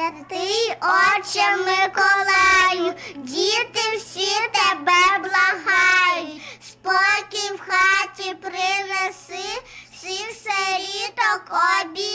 Святий Отче Миколаю, діти всі тебе благають, спокій в хаті принеси, всіх селіток обійми.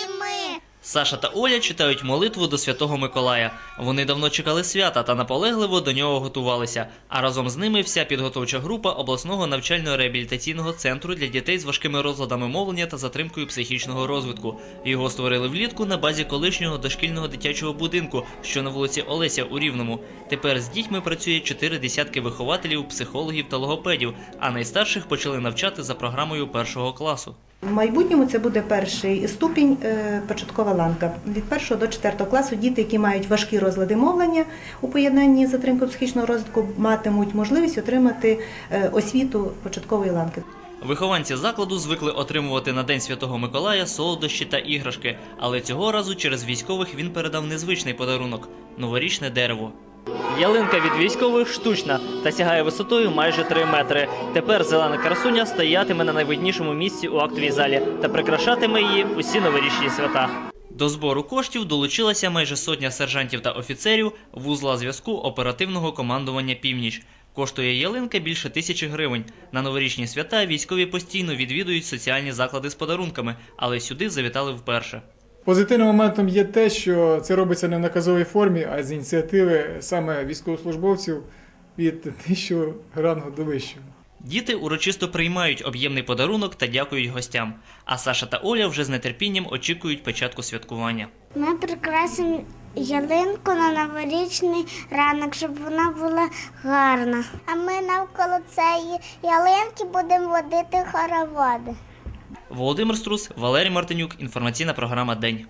Саша та Оля читають молитву до Святого Миколая. Вони давно чекали свята та наполегливо до нього готувалися. А разом з ними вся підготовча група обласного навчально-реабілітаційного центру для дітей з важкими розладами мовлення та затримкою психічного розвитку. Його створили влітку на базі колишнього дошкільного дитячого будинку, що на вулиці Олеся у Рівному. Тепер з дітьми працює чотири десятки вихователів, психологів та логопедів, а найстарших почали навчати за програмою першого класу. В майбутньому це буде перший ступінь е, початкова ланка. Від першого до четвертого класу діти, які мають важкі розлади мовлення у поєднанні з затримкою психічного розвитку, матимуть можливість отримати е, освіту початкової ланки. Вихованці закладу звикли отримувати на День Святого Миколая солодощі та іграшки, але цього разу через військових він передав незвичний подарунок новорічне дерево. Ялинка від військових штучна та сягає висотою майже 3 метри. Тепер зелена красуня стоятиме на найвиднішому місці у актовій залі та прикрашатиме її усі новорічні свята. До збору коштів долучилася майже сотня сержантів та офіцерів вузла зв'язку оперативного командування Північ. Коштує ялинка більше тисячі гривень. На новорічні свята військові постійно відвідують соціальні заклади з подарунками, але сюди завітали вперше. Позитивним моментом є те, що це робиться не в наказовій формі, а з ініціативи саме військовослужбовців від нижчого рангу до вищого. Діти урочисто приймають об'ємний подарунок та дякують гостям. А Саша та Оля вже з нетерпінням очікують початку святкування. Ми прикрасимо ялинку на новорічний ранок, щоб вона була гарна. А ми навколо цієї ялинки будемо водити хороводи. Володимир Струс, Валерій Мартинюк. Інформаційна програма День.